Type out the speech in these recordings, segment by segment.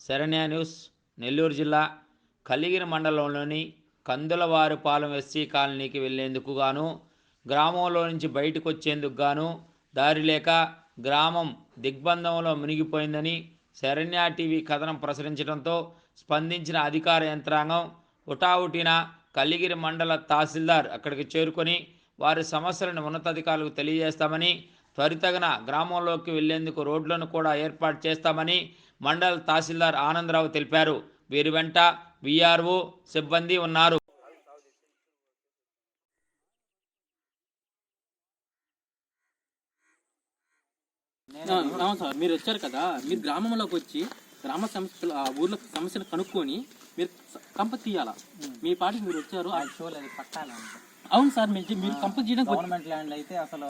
Saranya news Nellore జిల్లా కలిగిరి మండలంలోని కందులవారిపాలెం SC కాలనీకి వెళ్ళేందుకు గాను గ్రామంలో నుంచి బయటకు వచ్చేందుకు గాను దారి లేక గ్రామం దిగ్బంధంలో మునిగిపోయిందని శరణ్య టీవీ కథనం ప్రసరించడంతో స్పందించిన అధికార యంత్రాంగం ఉటావుటిన కలిగిరి మండల తహసీల్దార్ అక్కడికి చేరుకొని వారి సమస్యలను ఉన్నతాధికారులకు తెలియజేస్తామని త్వరితగన గ్రామంలోకి వెళ్ళేందుకు రోడ్లను కూడా ఏర్పాటు చేస్తామని మండల తహసీల్దార్ ఆనందరావు తెలిపారు. వీరి వెంట విఆర్ఓ సిబ్బంది ఉన్నారు. అవును సార్. మీరు వచ్చారు కదా? మీరు గ్రామంలోకి వచ్చి గ్రామ సమస్యలు ఆ ఊర్లో సమస్యలు కనుక్కొని మీరు కంప తీయాలా? మీ పాటికి మీరు వచ్చారు. అది పట్టాలండి అవును సార్ మీరు మీరు కంప వచ్చి- గవర్నమెంట్ ల్యాండ్ అయితే అసలు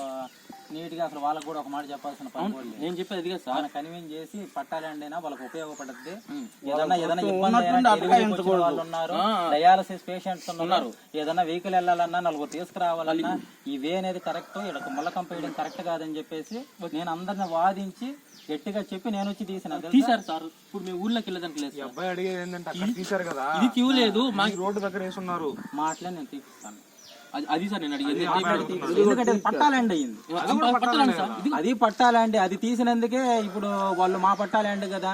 నీట్గా అసలు వాళ్ళకి కూడా ఒక మాట చెప్పాల్సిన పని కూడా లేదు. నేను చెప్పేది అదిగా సార్. కన్విన్స్ చేసి పట్టా ల్యాండ్ అయినా వాళ్ళకి ఉపయోగపడుతుంది ఉం. ఏదైనా ఏదైనా ఇబ్బంది అయినా డెలివరీకి వచ్చిన వాళ్ళు ఉన్నారు డయాలసిస్ పేషెంట్స్ ఉన్నారు. ఏదైనా వెహికల్ వెళ్ళాలన్నా నలుగురు తీసుకురావాలన్నా ఈ వే అనేది కరెక్ట్ ఇక్కడ ముళ్ళ కంప వేయడం కరెక్ట్ కాదని చెప్పేసి నేను అందరిని వాదించి గట్టిగా చెప్పి నేను వచ్చి తీసిన తెలుసా? తీశారు సార్. ఇప్పుడు మీ ఊర్లోకి వెళ్ళడానికి లేదు సార్. అబ్బాయి అడిగేది ఏంటంటే అక్కడ తీశారు కదా. ఇది తీయలేదు మా ఈ రోడ్డు దగ్గర వేసున్నారు. మాటలే నేను తీపిస్తాను. అది- అది సార్ నేను అడిగేది. ఎందుకంటే అది పట్టా ల్యాండ్ అయ్యింది. అది ఇది అది పట్టా ల్యాండ్ అది తీసినందుకే ఇప్పుడు వాళ్ళు మా పట్టా ల్యాండ్ కదా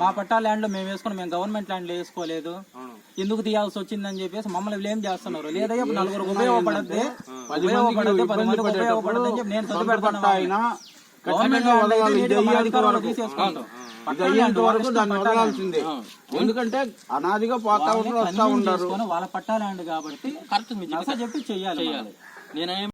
మా పట్టా ల్యాండ్లో మేము వేసుకుని మేము గవర్నమెంట్ ల్యాండ్లో వేసుకోలేదు ఎందుకు తీయాల్సి వచ్చిందని చెప్పేసి మమ్మల్ని బ్లేమ్ చేస్తున్నారు. లేదా ఇప్పుడు నలుగురు ఉపయోగపడద్ది ఉపయోగపడద్ది పది ఉపయోగపడద్ది అని చెప్పి నేను చదువు పెడతాను గవర్నమెంట్ తీసేసుకుంటాం. ఇష్టం పట్టా ల్యాండ్. ఎందుకంటే అనాదిగా పోతా ఉంటారు. వస్తా వాళ్ళ పట్టా ల్యాండ్ కాబట్టి కరెక్ట్ చెప్పి చెయ్యాలి చేయాలి. నేనేం